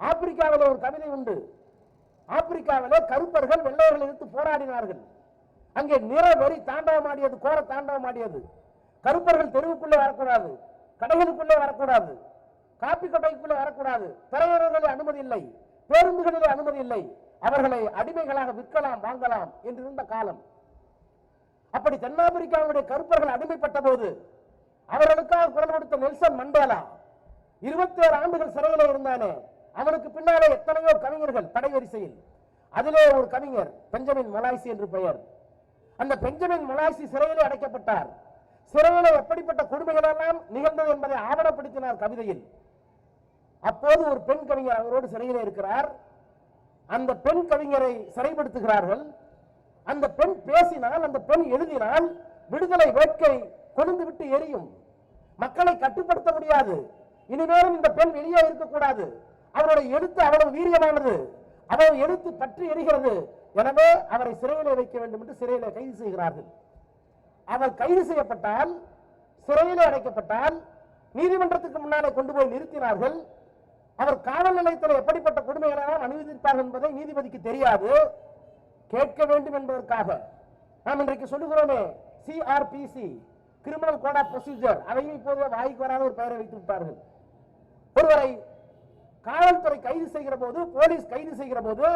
ஆப்பிரிக்காவில் ஒரு கவிதை உண்டு. ஆப்பிரிக்காவில் கருப்பர்கள் வெள்ளையர்களை எதிர்த்து போராடினார்கள். அங்கே நிற வரி தாண்டவமாடியது கோர தாண்டவமாடியது. கருப்பர்கள் தெருவுக்குள்ளே வரக்கூடாது கடைகளுக்குள்ளே வரக்கூடாது காப்பி கடைக்குள்ளே வரக்கூடாது திரையரங்களில் அனுமதி இல்லை பேருந்துகளில் அனுமதி இல்லை அவர்களை அடிமைகளாக விற்கலாம் வாங்கலாம் என்று இருந்த காலம். அப்படி தென்னாப்பிரிக்காவுடைய கருப்பர்கள் அடிமைப்பட்ட போது அவர்களுக்காக குரல் கொடுத்த நெல்சன் மண்டேலா இருபத்தி ஏழு ஆண்டுகள் சிறையில் இருந்தானே அவனுக்கு பின்னாலே எத்தனையோ கவிஞர்கள் படைவரிசையில் அதிலே ஒரு கவிஞர் பெஞ்சமின் மலாய்சி என்று பெயர். அந்த பெஞ்சமின் மலாய்சி சிறையிலே அடைக்கப்பட்டார். சிறையிலே எப்படிப்பட்ட கொடுமைகள் எல்லாம் நிகழ்ந்தது என்பதை ஆவணப்படுத்தினார் கவிதையில். அப்போது ஒரு பெண் கவிஞர் அவரோடு சிறையிலே இருக்கிறார். அந்த பெண் கவிஞரை சிறைப்படுத்துகிறார்கள். அந்த பெண் பேசினால் அந்த பெண் எழுதினால் விடுதலை வேட்கை கொழுந்து விட்டு எரியும். மக்களை கட்டுப்படுத்த முடியாது. இனிமேலும் இந்த பெண் வெளியே இருக்கக்கூடாது. அவருடைய எழுத்து அவ்வளவு வீரியமானது. அவ்வளவு எழுத்து பற்றி எரிகிறது. எனவே அவரை சிறையிலே வைக்க வேண்டும் என்று சிறையிலே கைது செய்கிறார்கள். அவர் கைது செய்யப்பட்டால் சிறையிலே அடைக்கப்பட்டால் நீதிமன்றத்துக்கு முன்னாலே கொண்டு போய் நிறுத்தினார்கள். அவர் காவல் நிலையத்தில் எப்படிப்பட்ட கொடுமைகளெல்லாம் அனுமதிப்பார்கள் என்பதை நீதிபதிக்கு தெரியாது. கேட்க வேண்டும் என்பதற்காக நாம் இன்றைக்கு சொல்லுகிறோமே CRPC criminal code of procedure அதையும் இப்போது வாய்க்கு வராத ஒரு பெயரை வைத்து விட்டார்கள். ஒருவரை காவல்துறை கைது செய்கிற போது போலீஸ் கைது செய்கிற போது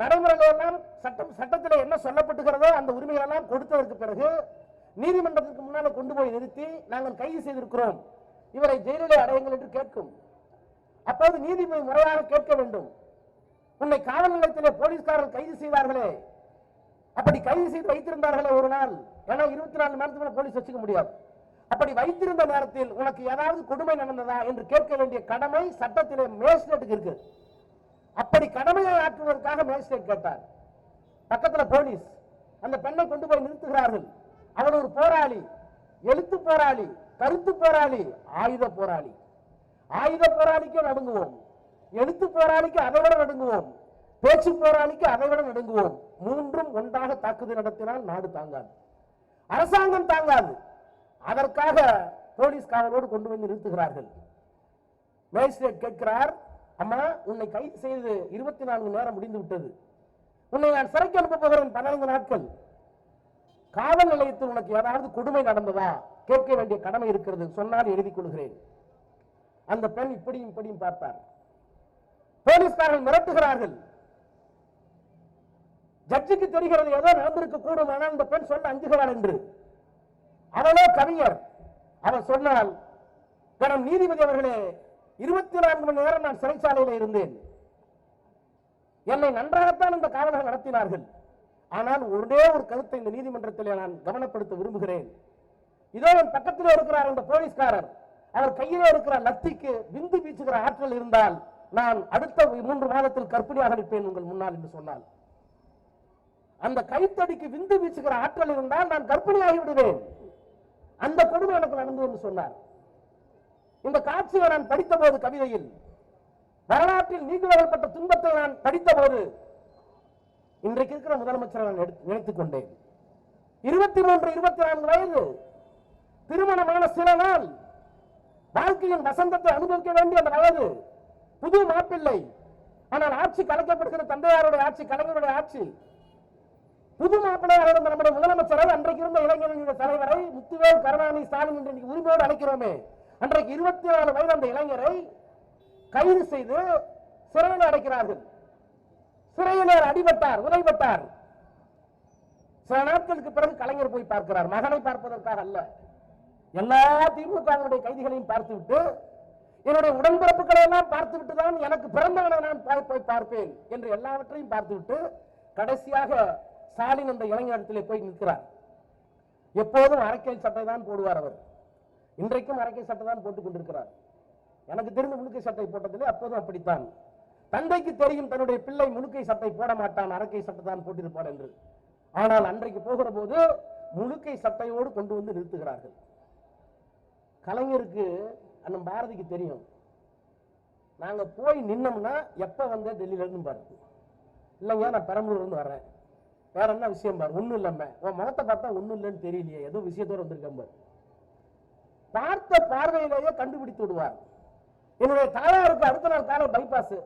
நடைமுறைகள் எல்லாம் சட்டம் சட்டத்தில் என்ன சொல்லப்பட்டுகிறதோ அந்த உரிமைகள் எல்லாம் கொடுத்ததற்கு பிறகு நீதிமன்றத்திற்கு முன்னால் கொண்டு போய் நிறுத்தி நாங்கள் கைது செய்திருக்கிறோம். இவரை ஜெயிலிலே அடையுங்கள் என்று கேட்கும். அப்போது நீதிபதி முறையாக கேட்க வேண்டும். உன்னை காவல் நிலையத்திலே போலீஸ்காரர் கைது செய்தார்களே. அப்படி கைது செய்து வைத்திருந்தார்களே ஒரு நாள். ஏன்னா இருபத்தி நாலு நேரத்துக்கு போலீஸ் வச்சுக்க முடியாது. அப்படி வைத்திருந்த நேரத்தில் உனக்கு ஏதாவது கொடுமை நடந்ததா என்று கேட்க வேண்டிய கடமை சட்டத்திலே மேஜிஸ்ட்ரேட்டுக்கு இருக்கு. அப்படி கடமையை ஆற்றுவதற்காக மேஜிஸ்ட்ரேட் கேட்டார். பக்கத்துல போலீஸ் அந்த பெண்ணை கொண்டு போய் நிறுத்துகிறார்கள். அவள் ஒரு போராளி எழுத்து போராளி கருத்து போராளி ஆயுத போராளி. ஆயுத போராளிக்கு நடுங்குவோம் எழுத்து போராளிக்கு அதை விட நடுங்குவோம் பேச்சு போராளிக்கு அதை விட நடுங்குவோம். மூன்றும் ஒன்றாக தாக்குதல் நடத்தினால் நாடு தாங்காது. அரசாங்கம் தாங்காது. அதற்காக போலீஸ் காவலோடு கொண்டு வந்து நிறுத்துகிறார்கள். மேஜிஸ்ட்ரேட் கேட்கிறார் அம்மா உன்னை கைது செய்து இருபத்தி நான்கு நேரம் முடிந்து விட்டது உன்னை நான் சிறைக்கு அனுப்ப போகிறேன் பதினைந்து நாட்கள். காவல் நிலையத்தில் உனக்கு ஏதாவது கொடுமை நடந்ததா? கேட்க வேண்டிய கடமை இருக்கிறது சொன்னால் எழுதிக் கொள்கிறேன். அந்த பெண் இப்படியும் இப்படியும் பார்த்தார். போலீஸ்காரர்கள் மிரட்டுகிறார்கள். ஜட்ஜுக்கு தெரிகிறது ஏதோ நடந்திருக்க கூடும் ஆனால் அந்த பெண் சொல்ல அஞ்சுகிறாள் என்று. அவளோ கவிஞர். அவர் சொன்னால் கடம் நீதிபதி அவர்களே இருபத்தி நான்கு மணி நேரம் நான் சிறைச்சாலையில் இருந்தேன். என்னை நன்றாகத்தான் இந்த காவலர்கள் நடத்தினார்கள். ஆனால் ஒரே ஒரு கருத்தை இந்த நீதிமன்றத்தில் நான் கவனப்படுத்த விரும்புகிறேன். இதோ என் பக்கத்தில் இருக்கிறார் இந்த போலீஸ்காரர். அவர் கையிலே இருக்கிற லத்திக்கு விந்து வீச்சுகிற ஆற்றல் இருந்தால் நான் அடுத்த மூன்று மாதத்தில் கற்பிணியாக நிற்பேன் உங்கள் முன்னால் என்று சொன்னால் அந்த கைத்தடிக்கு விந்து வீச்சுகிற ஆற்றல் இருந்தால் நான் கர்ப்பிணியாகி விடுவேன். அந்த கொடுமை எனக்கு நடந்தது சொன்னார். இந்த காட்சியை நான் படித்த போது கவிதையில் வரலாற்றில் நீங்கி வரப்பட்ட துன்பத்தை நான் படித்த போது இன்றைக்கு இருக்கிற முதலமைச்சரை நான் நினைத்துக் கொண்டேன். இருபத்தி மூன்று இருபத்தி நான்கு வயது திருமணமான சில நாள் வாழ்க்கையின் வசந்தத்தை அனுபவிக்க வேண்டிய அந்த வயது புது மாப்பிள்ளை. ஆனால் ஆட்சி கலைக்கப்படுகிற தந்தையாருடைய ஆட்சி கலைஞருடைய ஆட்சி புது மாப்பிள்ளையாக இருந்த நம்முடைய முதலமைச்சரை அன்றைக்கு இருந்த இளைஞரின் தலைவரை முத்துவேல் கருணாநிதி ஸ்டாலின் என்று உரிமையோடு அழைக்கிறோமே. அன்றைக்கு இருபத்தி நாலு வயது அந்த இளைஞரை கைது செய்து சிறையில் அடைக்கிறார்கள். சிறையில் அடிபட்டார் உதைபட்டார். சில நாட்களுக்கு பிறகு கலைஞர் போய் பார்க்கிறார். மகனை பார்ப்பதற்காக அல்ல. எல்லா திமுகவினுடைய கைதிகளையும் பார்த்துவிட்டு என்னுடைய உடன்பிறப்புகளை எல்லாம் பார்த்துவிட்டு தான் எனக்கு பிறந்தவனை நான் போய் பார்ப்பேன் என்று எல்லாவற்றையும் பார்த்துவிட்டு கடைசியாக ஸ்டாலின் என்ற இளைஞரிடத்திலே போய் நிற்கிறார். எப்போதும் அரக்கை சட்டை தான் போடுவார் அவர். இன்றைக்கும் அரக்கை சட்டை தான் போட்டுக் கொண்டிருக்கிறார். எனக்கு தெரிந்து முழுக்கை சட்டை போட்டதில்லை அப்போதும் அப்படித்தான். தந்தைக்கு தெரியும் தன்னுடைய பிள்ளை முழுக்கை சட்டை போட மாட்டான் அரைக்கை சட்டை தான் போட்டிருப்பார் என்று. ஆனால் அன்றைக்கு போகிற போது முழுக்கை சட்டையோடு கொண்டு வந்து நிறுத்துகிறார்கள். கலைஞருக்கு அண்ணன் பாரதிக்கு தெரியும். நாங்கள் போய் நின்னோம்னா எப்போ வந்த டெல்லியிலேருந்து இருந்து பாரு இல்லைங்க நான் பெரம்பலூர்லேருந்து வர்றேன் வேற என்ன விஷயம் பார்? ஒன்றும் இல்லம்மே உன் முகத்தை பார்த்தா ஒன்றும் இல்லைன்னு தெரியலையே ஏதோ விஷயத்தோட வந்திருக்கேன் பார். பார்த்த பார்வையிலேயே கண்டுபிடித்து விடுவார். என்னுடைய தாயாருக்கு அடுத்த நாள் காலை பைபாஸ்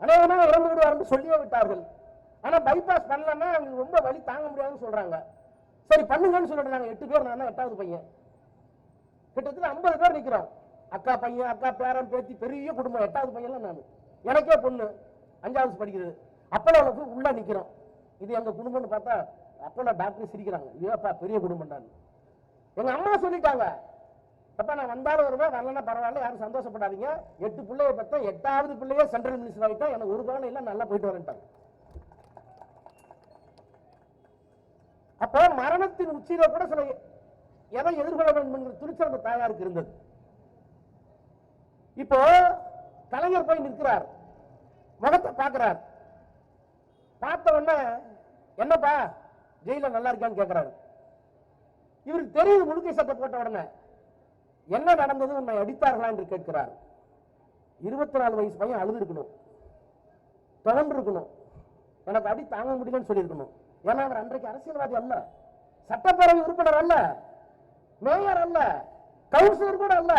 அநேகமாக இறந்து விடுவார்னு சொல்லியே விட்டார்கள். ஆனால் பைபாஸ் பண்ணலன்னா அவங்களுக்கு ரொம்ப வலி தாங்க முடியாதுன்னு சொல்றாங்க. சரி பண்ணுங்கன்னு சொல்லிட்டு நாங்கள் எட்டு பேர் நான் தான் எட்டாவது பையன். கிட்டத்தட்ட ஐம்பது பேர் நிற்கிறோம் அக்கா பையன் அக்கா பேரன் பேத்தி பெரிய குடும்பம். எட்டாவது பையன்லாம் நான். எனக்கே பொண்ணு. அஞ்சாவது படிக்கிறது. அப்பள உள்ள நிற்கிறோம் இது எங்க குடும்பம்னு பார்த்தா அப்பள டாக்டர் சிரிக்கிறாங்க. ஏப்பா பெரிய குடும்பம் தான் எங்க அம்மா சொல்லிட்டாங்க. அப்பா நான் வந்தாலும் வருவேன் வரலன்னா பரவாயில்ல யாரும் சந்தோஷப்படாதீங்க. எட்டு பிள்ளைய பார்த்தா எட்டாவது பிள்ளையே சென்ட்ரல் மினிஸ்டர் ஆகிட்டா எனக்கு ஒரு பவனை இல்லை நல்லா போயிட்டு வரேன்ட்டாங்க. அப்போ மரணத்தின் உச்சியில கூட சில எதை எதிர்கொள்ள வேண்டும் என்கிற துணிச்சல் அந்த தாயாருக்கு இருந்தது. இப்போ கலைஞர் போய் நிற்கிறார். முகத்தை பார்க்கிறார். பார்த்த உடனே என்னப்பா ஜெயில நல்லா இருக்கான்னு கேட்கிறாரு இவருக்கு தெரியுது முழுக்கை சட்டை போட்ட உடனே என்ன நடந்தது? உன்னை அடித்தார்களா? என்று கேட்கிறார். இருபத்தி நாலு வயசு பையன் அழுது இருக்கணும் தொடர்ந்து இருக்கணும் எனக்கு அடி தாங்க முடியலன்னு சொல்லியிருக்கணும். ஏன்னா அவர் அன்றைக்கு அரசியல்வாதி அல்ல. சட்டப்பேரவை உறுப்பினர் அல்ல. மேயர் அல்ல. கவுன்சிலர் கூட அல்ல.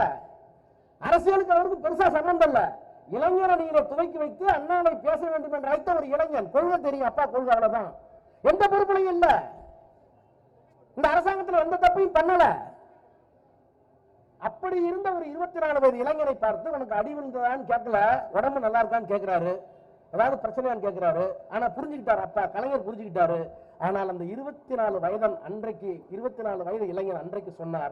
அரசியலுக்கு அவருக்கு பெருசா சம்பந்தம் இல்லை. இளைஞர் அணியில துவக்கி வைத்து அண்ணாவை பேச வேண்டும் என்று அழைத்த ஒரு இளைஞன். கொள்கை தெரியும். அப்பா கொள்கை அவ்வளவுதான். எந்த பொறுப்புலையும் இல்ல. இந்த அரசாங்கத்தில் எந்த தப்பையும் பண்ணல. அப்படி இருந்த ஒரு இருபத்தி நாலு வயது இளைஞரை பார்த்து உனக்கு அடி விழுந்ததான்னு கேட்கல. உடம்பு நல்லா இருக்கான்னு கேட்கிறாரு. ஏதாவது பிரச்சனையான்னு கேட்கிறாரு. ஆனா புரிஞ்சுக்கிட்டாரு அப்பா. கலைஞர் புரிஞ்சுக்கிட்டாரு. ஆனால் அந்த இருபத்தி நாலு வயதன் அன்றைக்கு இருபத்தி நாலு வயது இளைஞர் அன்றைக்கு சொன்னார்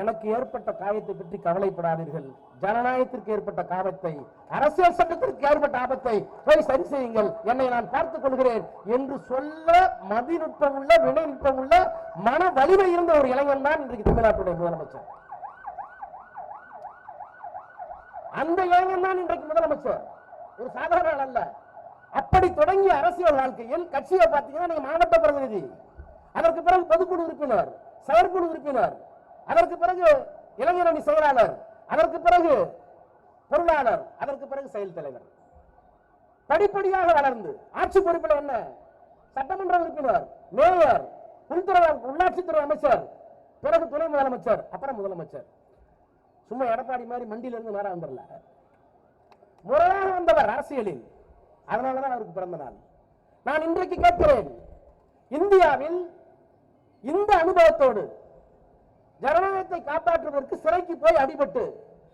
எனக்கு ஏற்பட்ட காயத்தை பற்றி கவலைப்படாதீர்கள். ஜனநாயகத்திற்கு ஏற்பட்ட காபத்தை அரசியல் சட்டத்திற்கு ஏற்பட்ட ஆபத்தை போய் சரி செய்யுங்கள். என்னை நான் பார்த்துக் கொள்கிறேன் என்று சொல்ல மதிநுட்பம் உள்ள வினைநுட்பம் உள்ள மன வலிமை இருந்த ஒரு இளைஞன் தான் இன்றைக்கு தமிழ்நாட்டுடைய முதலமைச்சர். அந்த இளைஞன் தான் இன்றைக்கு முதலமைச்சர். ஒரு சாதாரண அல்ல. அப்படி தொடங்கிய அரசியல் வாழ்க்கையில் கட்சியை பார்த்தீங்கன்னா நீங்க மாவட்ட பிரதிநிதி. அதற்கு பிறகு பொதுக்குழு உறுப்பினர் செயற்குழு உறுப்பினர் அதற்கு பிறகு இளைஞரணி செயலாளர் அதற்கு பிறகு பொருளாளர் அதற்கு பிறகு செயல் தலைவர். படிப்படியாக வளர்ந்து ஆட்சி பொறுப்பில் என்ன சட்டமன்ற உறுப்பினர் மேயர் உள்துறை உள்ளாட்சித்துறை அமைச்சர் பிறகு துணை முதலமைச்சர் அப்புறம் முதலமைச்சர். சும்மா எடப்பாடி மாதிரி மண்டியில இருந்து நேரம் வந்துடல. முறையாக வந்தவர் அரசியலில். அதனாலதான் அவருக்கு பிறந்த நாள். நான் இன்றைக்கு கேட்கிறேன் இந்தியாவில் இந்த அனுபவத்தோடு ஜனநாயகத்தை காப்பாற்றுவதற்கு சிறைக்கு போய் அடிபட்டு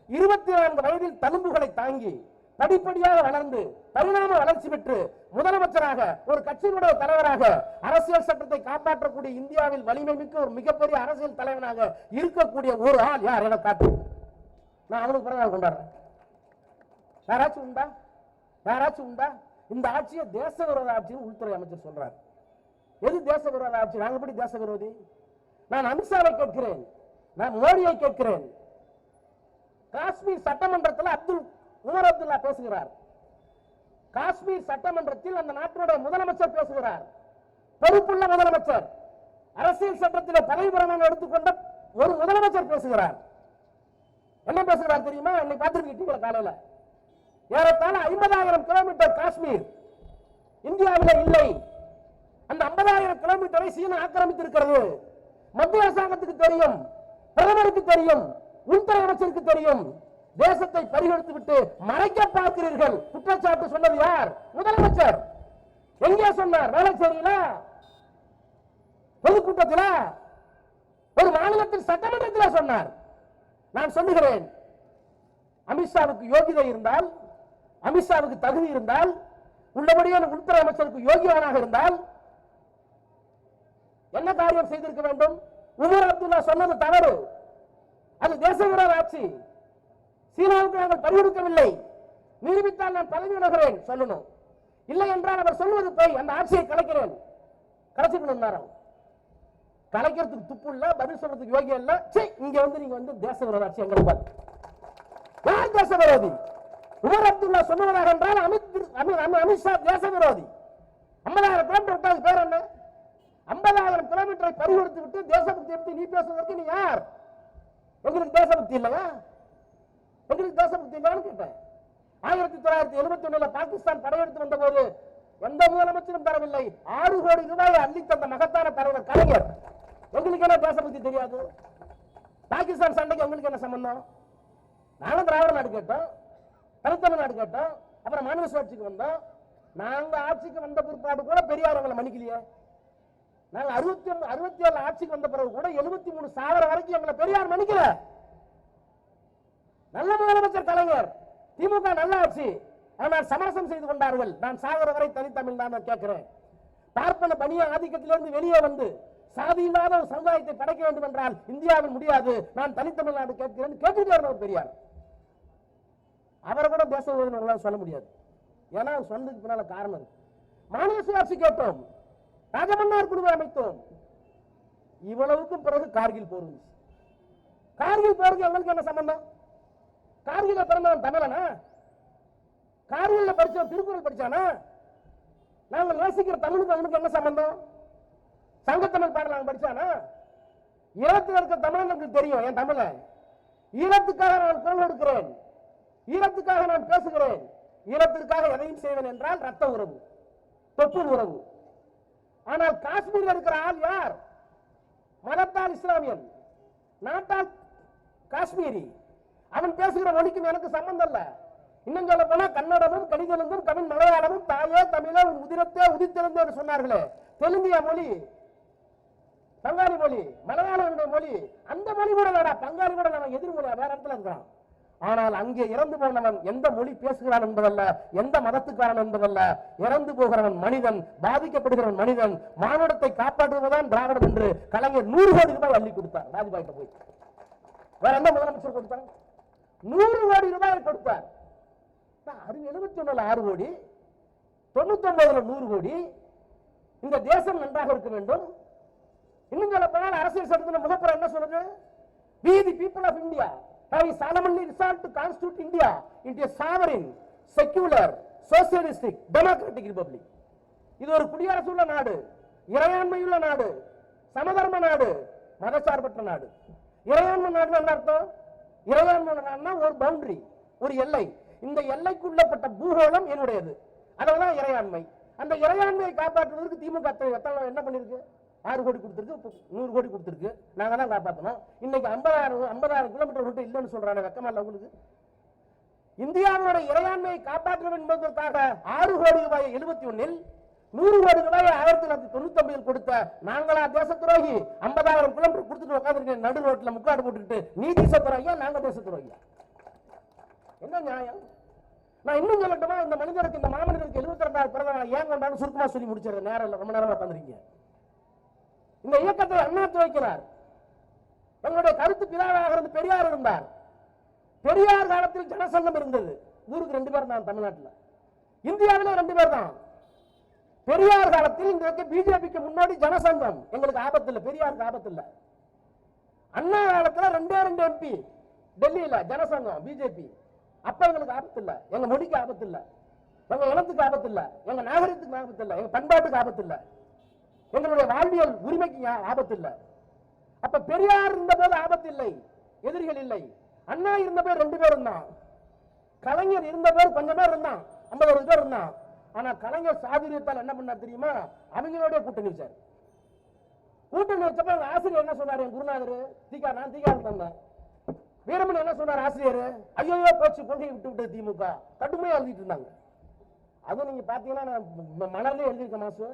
இருபத்தி நான்கு வயதில் தழும்புகளை தாங்கி படிப்படியாக வளர்ந்து பரிணாம வளர்ச்சி பெற்று முதலமைச்சராக ஒரு கட்சியினுடைய தலைவராக அரசியல் சட்டத்தை காப்பாற்றக்கூடிய இந்தியாவில் வலிமை மிக்க ஒரு மிகப்பெரிய அரசியல் தலைவனாக இருக்கக்கூடிய ஒரு ஆள் யார் என காட்டு நான் அவனுக்கு பிறகு கொண்டாடுறேன். யாராச்சும் உண்டா? யாராச்சும் உண்டா? இந்த ஆட்சியை தேச விரோத ஆட்சின்னு உள்துறை அமைச்சர் சொல்றார். எது தேச விரோத ஆட்சி? நாங்கள் எப்படி தேச விரோதி? நான் அமித்ஷாவை கேட்கிறேன். நான் மோடியை கேட்கிறேன். காஷ்மீர் சட்டமன்றத்தில் அப்துல் உமர் அப்துல்லா பேசுகிறார். காஷ்மீர் சட்டமன்றத்தில் அந்த நாட்டினுடைய முதலமைச்சர் பேசுகிறார். பொறுப்புள்ள முதலமைச்சர். அரசியல் சட்டத்தில் பதவி பிரமாணம் எடுத்துக்கொண்ட ஒரு முதலமைச்சர் பேசுகிறார். என்ன பேசுகிறார் தெரியுமா? இன்னைக்கு பார்த்துருக்கீங்க காலையில்? ஏறத்தாழ ஐம்பதாயிரம் கிலோமீட்டர் காஷ்மீர். இந்தியாவில் இல்லை. அந்த ஐம்பதாயிரம் கிலோமீட்டரை சீனா ஆக்கிரமித்திருக்கிறது. மத்திய அரசாங்கத்துக்கு தெரியும் பிரதமருக்கு தெரியும் உள்துறை அமைச்சருக்கு தெரியும். தேசத்தை பறிகொடுத்து விட்டு மறைக்க பார்க்கிறீர்கள். குற்றச்சாட்டு சொன்னது யார்? முதலமைச்சர். எங்கே சொன்னார்? வேளச்சேரியில? பொதுக்கூட்டத்தில்? ஒரு மாநிலத்தில் சட்டமன்றத்தில் சொன்னார். நான் சொல்லுகிறேன். அமித்ஷாவுக்கு யோகிதை இருந்தால் அமித்ஷாவுக்கு தகுதி இருந்தால் உள்ளபடியே உள்துறை அமைச்சருக்கு யோகியவனாக இருந்தால் என்ன காரியம் செய்திருக்க வேண்டும்? உமர் அப்துல்லா சொன்னது தவறு. அது தேச விரோத ஆட்சி. சீனாவுக்கு நாங்கள் பறிகொடுக்கவில்லை நிரூபித்தால் நான் பதவி விலகிறேன் சொல்லணும். இல்லை என்றால் அவர் சொல்வது போய் அந்த ஆட்சியை கலைக்கிறேன். கலைச்சுக்கணும் நேரம் கலைக்கிறதுக்கு துப்பு இல்ல பதில் சொல்றதுக்கு யோகியம் இல்ல. சே இங்க வந்து நீங்க வந்து தேச விரோத ஆட்சி எங்களை பார்த்து யார் தேச விரோதி உமர் அப்துல்லா சொல்லுவதாக என்றால் அமித் அமித்ஷா தேச விரோதி ஐம்பதாயிரம் கிலோமீட்டர் பேர் என்ன? ஐம்பதாயிரம் கிலோமீட்டரை பறிகொடுத்து விட்டு தேசபக்தி எப்படி? நீ பேசுவதற்கு நீ யார்? எங்களுக்கு தேசபக்தி இல்லையா உங்களுக்கு தேசபக்தி இல்லைன்னு கேட்டேன். ஆயிரத்தி தொள்ளாயிரத்தி எழுபத்தி ஒண்ணுல பாகிஸ்தான் படையெடுத்து வந்த போது எந்த முதலமைச்சரும் தரவில்லை. ஆறு கோடி ரூபாயை அள்ளி தந்த மகத்தான தலைவர் கலைஞர். எங்களுக்கு என்ன தேசபக்தி தெரியாது? பாகிஸ்தான் சண்டைக்கு உங்களுக்கு என்ன சம்பந்தம்? நானும் திராவிட நாடு கேட்டோம். தனித்தமிழ்நாடு கேட்டோம். அப்புறம் மாநில சுழற்சிக்கு வந்தோம். நாங்க ஆட்சிக்கு வந்த பிற்பாடு கூட பெரியார் அவங்களை மன்னிக்கலையே. நாங்கள் அறுபத்தி அறுபத்தி ஏழு ஆட்சிக்கு வந்த பிறகு கூட எழுபத்தி மூணு சாவர வரைக்கும் எங்களை பெரியார் மன்னிக்கல. நல்ல முதலமைச்சர் தலைவர் திமுக நல்ல ஆட்சி. ஆனால் சமரசம் செய்து கொண்டார்கள். நான் சாகர வரை தனித்தமிழ் தான் கேட்கிறேன். பார்ப்பன பணிய ஆதிக்கத்திலிருந்து வெளியே வந்து சாதி இல்லாத ஒரு சமுதாயத்தை படைக்க வேண்டும் என்றால் இந்தியாவில் முடியாது. நான் தனித்தமிழ்நாடு கேட்கிறேன் கேட்டுட்டே ஒரு பெரியார். அவரை கூட தேச விரோதிகள் சொல்ல முடியாது. ஏன்னா சொன்னதுக்கு பின்னால காரணம் மாநில சுயாட்சி கேட்டோம். ராஜமன்னார் குழுவை அமைத்தோம். இவ்வளவுக்கும் பிறகு கார்கில் போர் வந்துச்சு கார்கில் போருக்கு எங்களுக்கு என்ன சம்பந்தம்? கார்கில பிறந்தவன் தமிழனா? கார்கில்ல படிச்சவன் திருக்குறள் படிச்சானா? நாங்கள் நேசிக்கிற தமிழுக்கு அவனுக்கு என்ன சம்பந்தம்? சங்கத்தமிழ் பாடல் அவன் படிச்சானா? ஈழத்தில் இருக்க தமிழன் எனக்கு தெரியும் என் தமிழ. ஈழத்துக்காக நான் குரல் கொடுக்கிறேன். ஈழத்துக்காக நான் பேசுகிறேன். ஈழத்திற்காக எதையும் செய்வேன் என்றால் ரத்த உறவு தொப்பு உறவு. ஆனால் காஷ்மீரில் இருக்கிற ஆள் யார்? மதத்தால் இஸ்லாமியன் நாட்டால் காஷ்மீரி. அவன் பேசுகிற மொழிக்கும் எனக்கு சம்பந்தம் இல்லை. இன்னும் சொல்ல போனா கன்னடமும் கணிதலந்தும் தமிழ் மலையாளமும் தாயே தமிழே உன் உதிரத்தே உதித்திருந்து என்று சொன்னார்களே. தெலுங்கிய மொழி பங்காளி மொழி மலையாள மொழி அந்த மொழி கூட வேடா பங்காளி கூட நம்ம எதிர்மொழியா வேற இடத்துல இருக்கிறான் ஆனால் அங்கே இறந்து போனவன் எந்த மொழி பேசுகிறான் என்பதல்ல எந்த மதத்துக்காரன் என்பதல்ல. இறந்து போகிறவன் மனிதன் பாதிக்கப்படுகிறவன் மனிதன் மானுடத்தை காப்பாற்றுவதுதான் திராவிடம் என்று கலைஞர் நூறு கோடி ரூபாய் அள்ளி கொடுத்தார். ராஜ்பாய்கிட்ட போய். வேற எந்த முதலமைச்சர் கொடுத்தார்? நூறு கோடி ரூபாய் கொடுத்தார். எழுபத்தி ஒண்ணுல ஆறு கோடி தொண்ணூத்தி ஒன்பதுல நூறு கோடி. இந்த தேசம் நன்றாக இருக்க வேண்டும். இன்னும் சொல்ல போனால் அரசியல் சட்டத்தில் முகப்புறம் என்ன சொல்றது? We the people of India india have solemnly resolved to constitute india into a sovereign secular socialistic democratic republic. இது ஒரு குடியரசுள்ள நாடு இறையாண்மையுள்ள நாடு சமதர்ம நாடு மதசார்பற்ற நாடு. இறையாண்மை நாடு என்ன அர்த்தம்? இறையாண்மை நாடுனா ஒரு பவுண்டரி ஒரு எல்லை. இந்த எல்லைக்குள்ளப்பட்ட பூகோளம் என்னுடையது. அதெல்லாம் இறையாண்மை. அந்த இறையாண்மையை காப்பாற்றுவதற்கு திமுக என்ன பண்ணிருக்கு ஆறு கோடி கொடுத்துருக்கு நூறு கோடி கொடுத்துருக்கு. நாங்க தான் காப்பாற்றணும் இன்னைக்கு ஐம்பதாயிரம் ஐம்பதாயிரம் கிலோமீட்டர் ரூட் இல்லைன்னு சொல்றாங்க வெக்கமா இல்லை உங்களுக்கு? இந்தியாவினுடைய இறையாண்மையை காப்பாற்ற என்பதற்காக ஆறு கோடி ரூபாய் எழுபத்தி ஒன்னில் நூறு கோடி ரூபாய் ஆயிரத்தி தொள்ளாயிரத்தி தொண்ணூத்தி ஒன்பதில் கொடுத்த நாங்களா தேச துரோகி ஐம்பதாயிரம் கிலோமீட்டர் கொடுத்துட்டு உட்காந்துருக்கேன் நடு ரோட்ல முக்காடு போட்டுக்கிட்டு நீ தேச துரோகியா நாங்க தேச துரோகியா என்ன நியாயம்? நான் இன்னும் சொல்லட்டுமா? இந்த மனிதருக்கு இந்த மாமனிதருக்கு எழுபத்தி ரெண்டாவது பிறந்த ஏன் கொண்டான்னு சுருக்கமா சொல்லி முடிச்சிடுறேன். நேரம் இல்லை ரொம்ப நேரம் உட்காந்துருக்கீங்க. இந்த இயக்கத்தில் அண்ணா துவைக்கிறார் எங்களுடைய கருத்து பிதாவாக இருந்து பெரியார் இருந்தார். பெரியார் காலத்தில் ஜனசங்கம் இருந்தது. ஊருக்கு ரெண்டு பேர் தான் தமிழ்நாட்டில். இந்தியாவில் ரெண்டு பேர் தான். பெரியார் காலத்தில் இந்த பிஜேபிக்கு முன்னாடி ஜனசங்கம். எங்களுக்கு ஆபத்து இல்லை. பெரியாருக்கு ஆபத்து இல்லை. அண்ணா காலத்தில் ரெண்டே ரெண்டு எம்பி டெல்லியில் ஜனசங்கம் பிஜேபி. அப்ப எங்களுக்கு ஆபத்து இல்லை. எங்க மொழிக்கு ஆபத்து இல்லை. எங்க இனத்துக்கு ஆபத்து இல்லை. எங்க நாகரிகத்துக்கு ஆபத்து இல்லை. எங்க பண்பாட்டுக்கு ஆபத்து இல்லை. எங்களுடைய வாழ்வியல் உரிமைக்கு யா- ஆபத்து இல்லை அப்ப பெரியார் இருந்த போது ஆபத்து இல்லை எதிரிகள் இல்லை. அண்ணா இருந்த பேர் ரெண்டு பேர் இருந்தான் கலைஞர் இருந்த பேர் கொஞ்சம் பேர் இருந்தான் ஐம்பது ஒரு பேர் இருந்தான் ஆனா கலைஞர் சாதுரியத்தால் என்ன பண்ணார் தெரியுமா? அவங்களோட கூட்டணி வச்சார். கூட்டணி வச்சப்ப எங்க ஆசிரியர் என்ன சொன்னார்? என் குருநாதர் தீகா நான் தீகா தந்தேன் வீரமணி என்ன சொன்னார் ஆசிரியர்? ஐயோ போச்சு கொண்டு விட்டு விட்டு திமுக. கடுமையா எழுதிட்டு இருந்தாங்க. அதுவும் நீங்க பாத்தீங்கன்னா நான் ம- எழுதியிருக்கேன் மாசு.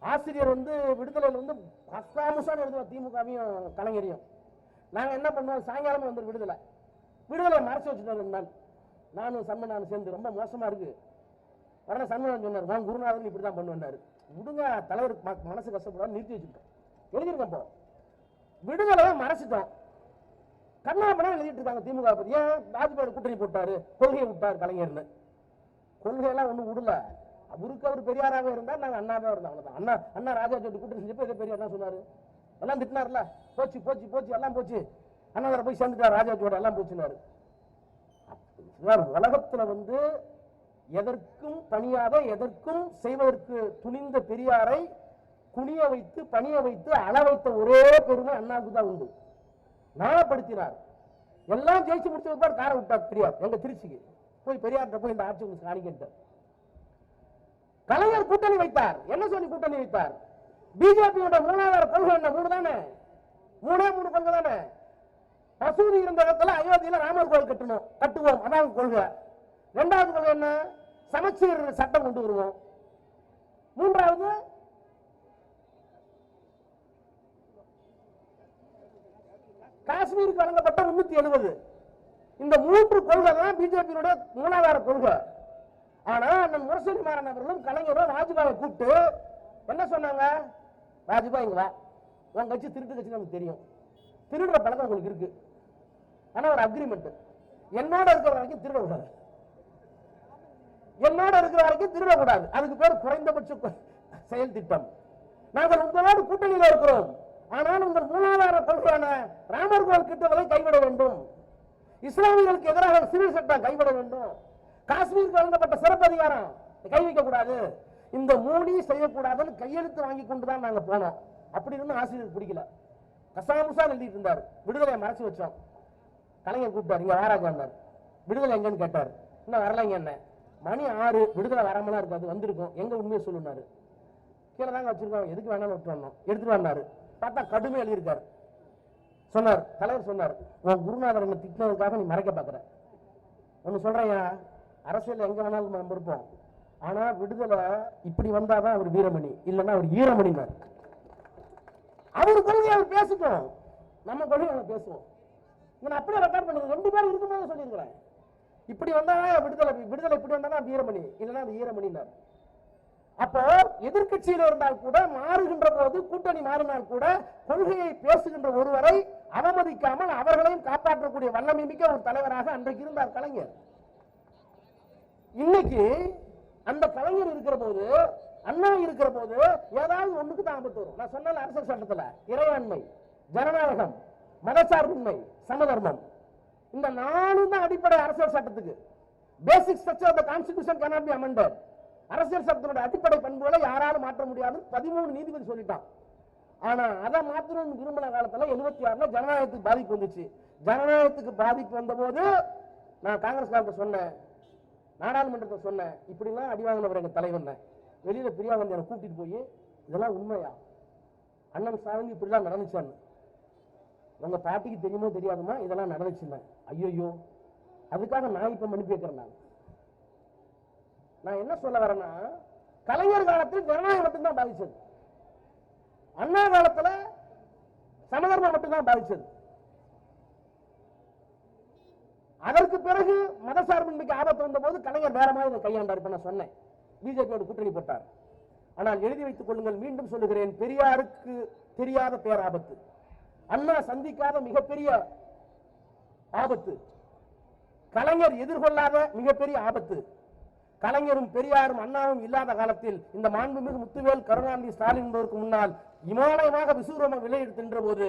ஆசிரியர் வந்து விடுதலையில் வந்து அஸ்தாமுசான்னு எழுதுவோம் திமுகவையும் கலைஞரையும். நாங்கள் என்ன பண்ணுவோம் சாயங்காலமா வந்து விடுதலை. விடுதலை மறைச்சி வச்சுட்டோம் நான் நானும் சண்மனானும் சேர்ந்து ரொம்ப மோசமாக இருக்கு. உடனே சண்மனான் சொன்னார் நான் குருநாதன் இப்படி தான் பண்ணுவேன்னாரு விடுங்க தலைவர் ம- மனசு கஷ்டப்படாமல் நிறுத்தி வச்சுட்டோம் எழுதியிருக்கேன் இப்போ. விடுதலை மறைச்சிட்டோம். கண்ணாமணம் எழுதிட்டு இருக்காங்க திமுக பற்றி ஏன்? வாஜ்பாய் கூட்டணி போட்டாரு கொள்கையை விட்டார் கலைஞர்னு. கொள்கையெல்லாம் ஒன்றும் விடல. அவருக்கு அவர் பெரியாராக இருந்தார் நாங்கள் அண்ணாவே இருந்தோம் அவ்வளோதான் அண்ணா அண்ணா ராஜா சொல்லி கூட்டணி செஞ்சப்ப இதே பெரியார் தான் சொன்னார்? எல்லாம் திட்டினார்ல? போச்சு போச்சு போச்சு எல்லாம் போச்சு. அண்ணா போய் சேர்ந்துட்டார் ராஜா ராஜாஜோட எல்லாம் போச்சுனாரு உலகத்தில் உலகத்துல வந்து எதற்கும் பணியாத எதற்கும் செய்வதற்கு துணிந்த பெரியாரை குனிய வைத்து பணிய வைத்து அள வைத்த ஒரே பெருமை அண்ணாவுக்கு தான் உண்டு. நாணப்படுத்தினார். எல்லாம் ஜெயிச்சு முடிச்சதுக்கு பிற்பாடு காரை விட்டார் பெரியார் எங்க திருச்சிக்கு. போய் பெரியார்கிட்ட போய் இந்த ஆட்சி உங்களுக்கு காணிக்கிட்ட கலைஞர் கூட்டணி வைத்தார் என்ன சொல்லி கூட்டணி வைத்தார் பிஜேபியோட மூணாவது கொள்கை என்ன மூணு தானே? மூணே மூணு கொள்கை தானே? மசூதி இருந்த இடத்துல அயோத்தியில ராமர் கோயில் கட்டணும் கட்டுவோம் அதான் கொள்கை. ரெண்டாவது கொள்கை என்ன? சமச்சீர் சட்டம் கொண்டு வருவோம். மூன்றாவது காஷ்மீருக்கு வழங்கப்பட்ட முன்னூத்தி எழுபது. இந்த மூன்று கொள்கை தான் பிஜேபியினுடைய மூலாதார கொள்கை. ஆனா அண்ணன் முரசொலி மாறன் அவர்களும் கலைஞரும் வாஜ்பாயை கூப்பிட்டு என்ன சொன்னாங்க? வாஜ்பாய் இங்க வா. உன் கட்சி திருட்டு கட்சி நமக்கு தெரியும். திருடுற பழக்கம் உங்களுக்கு இருக்கு. ஆனா ஒரு அக்ரிமெண்ட் என்னோட இருக்கிற வரைக்கும் திருடக்கூடாது. என்னோட இருக்கிற வரைக்கும் திருடக்கூடாது. அதுக்கு பேர் குறைந்தபட்ச செயல் திட்டம். நாங்கள் உங்களோடு கூட்டணியில் இருக்கிறோம். ஆனால் உங்கள் மூலாதார கொள்கையான ராமர் கோவில் கிட்டவரை கைவிட வேண்டும். இஸ்லாமியர்களுக்கு எதிராக சிவில் சட்டம் கைவிட வேண்டும். காஷ்மீருக்கு வழங்கப்பட்ட சிறப்பு அதிகாரம். கை வைக்க கூடாது இந்த மூணையும் செய்யக்கூடாதுன்னு கையெழுத்து வாங்கி கொண்டு தான் நாங்க போனோம். அப்படி இருந்து ஆசிரியருக்கு பிடிக்கல. கசாமுசா எழுதிட்டு இருந்தார். விடுதலையை மறைச்சு வச்சோம். கலைஞர் கூப்பிட்டார். இங்க வாராஜா வந்தார். விடுதலை எங்கன்னு கேட்டார். இன்னும் வரலைங்க என்ன? மணி ஆறு விடுதலை வராமலாம் இருக்காது வந்திருக்கும். எங்க உண்மையை சொல்லுனாரு. கீழே தாங்க வச்சிருக்கோம். எதுக்கு வேணாலும் விட்டு வந்தோம் எடுத்துட்டு வந்தாரு. பார்த்தா கடுமை எழுதியிருக்காரு. சொன்னார். தலைவர் சொன்னார். உன் குருநாதர் என்ன திட்டினதுக்காக நீ மறைக்க பார்க்குற. ஒன்று சொல்கிறேன் அரசியல் எங்க வேணாலும் நம்ம இருப்போம். ஆனா விடுதலை இப்படி வந்தாதான் அவர் வீரமணி இல்லைன்னா அவர் ஈரமணினார் அவர் கொள்கை அவர் பேசிட்டோம். நம்ம கொள்கை நம்ம பேசுவோம். நான் அப்படியே ரெக்கார்ட் பண்ணுங்க ரெண்டு பேரும் இருக்கும்போது சொல்லியிருக்கிறேன். இப்படி வந்தா விடுதலை விடுதலை இப்படி வந்தாதான் வீரமணி இல்லைன்னா அது ஈரமணினார் அப்போ எதிர்கட்சியில் இருந்தால் கூட மாறுகின்ற போது கூட்டணி மாறினால் கூட கொள்கையை பேசுகின்ற ஒருவரை அவமதிக்காமல் அவர்களையும் காப்பாற்றக்கூடிய வல்லமை மிக்க ஒரு தலைவராக அன்றைக்கு இருந்தார் கலைஞர். இன்னைக்கு அந்த கலைஞர் இருக்கிற போது அண்ணா இருக்கிற போது ஏதாவது ஒண்ணுக்கு தான் ஆபத்து வரும். நான் சொன்ன அரசியல் சட்டத்துல இறையாண்மை ஜனநாயகம் மதசார்பின்மை சமதர்மம். இந்த நாலும் தான் அடிப்படை அரசியல் சட்டத்துக்கு. Basic structure of the constitution cannot amend the அரசியல் சட்டத்தினுடைய அடிப்படை பண்புகளை யாராலும் மாற்ற முடியாது. பதிமூணு நீதிபதி சொல்லிட்டான். ஆனா அதை மாற்றணும்னு விரும்பின காலத்துல எழுபத்தி ஆறுல ஜனநாயகத்துக்கு பாதிப்பு வந்துச்சு. ஜனநாயகத்துக்கு பாதிப்பு வந்த போது நான் காங்கிரஸ் காலத்தை சொன்னேன் நாடாளுமன்றத்தை சொன்னேன் இப்படிலாம் அடி வாங்கினவர் எங்க தலைவன் வெளியில பிரியா வந்து என்னை கூட்டிட்டு போய் இதெல்லாம் உண்மையா? அண்ணன் சாமி இப்படிலாம் நடந்துச்சான்னு? உங்கள் பாட்டிக்கு தெரியுமோ தெரியாதுமா? இதெல்லாம் நடந்துச்சுன்னு ஐயோயோ அதுக்காக நான் இப்ப மன்னிப்பு வைக்கிறேன் நான். நான் என்ன சொல்ல வரேன்னா கலைஞர் காலத்தில் ஜனநாயகம் மட்டும்தான் பாதிச்சது. அண்ணா காலத்துல சமதர்மம் மட்டும்தான் பாதிச்சது. அதற்கு பிறகு மதசார்பின்மைக்கு ஆபத்து வந்த போது கலைஞர் வேற மாதிரி கையாண்டார் இப்ப நான் சொன்னேன். பிஜேபியோட கூட்டணி போட்டார். ஆனால் எழுதி வைத்துக் கொள்ளுங்கள் மீண்டும் சொல்லுகிறேன் பெரியாருக்கு தெரியாத பேராபத்து அண்ணா சந்திக்காத மிகப்பெரிய ஆபத்து. கலைஞர் எதிர்கொள்ளாத மிகப்பெரிய ஆபத்து. கலைஞரும் பெரியாரும் அண்ணாவும் இல்லாத காலத்தில் இந்த மாண்புமிகு முத்துவேல் கருணாநிதி ஸ்டாலின் என்பதற்கு முன்னால் இமாலயமாக விசூரம விலையெடுத்து நின்ற போது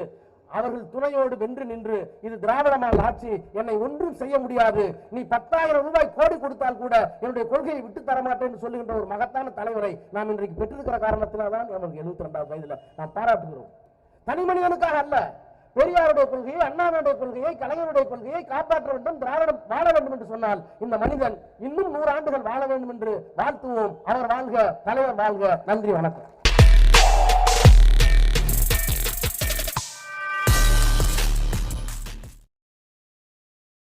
அவர்கள் துணையோடு வென்று நின்று இது திராவிட ஆட்சி என்னை ஒன்றும் செய்ய முடியாது. நீ பத்தாயிரம் ரூபாய் கோடி கொடுத்தால் கூட என்னுடைய கொள்கையை விட்டு தர மாட்டேன் சொல்லுகின்ற ஒரு மகத்தான தலைவரை நாம் இன்றைக்கு பெற்றிருக்கிற காரணத்தினால்தான் நமக்கு எழுபத்தி ரெண்டாவது வயதுல நாம் பாராட்டுகிறோம். தனி மனிதனுக்காக அல்ல பெரியாருடைய கொள்கையை அண்ணாவுடைய கொள்கையை கலைஞருடைய கொள்கையை காப்பாற்ற வேண்டும் திராவிடம் வாழ வேண்டும் என்று சொன்னால் இந்த மனிதன் இன்னும் நூறு ஆண்டுகள் வாழ வேண்டும் என்று வாழ்த்துவோம். அவர் வாழ்க தலைவர் வாழ்க. நன்றி வணக்கம்.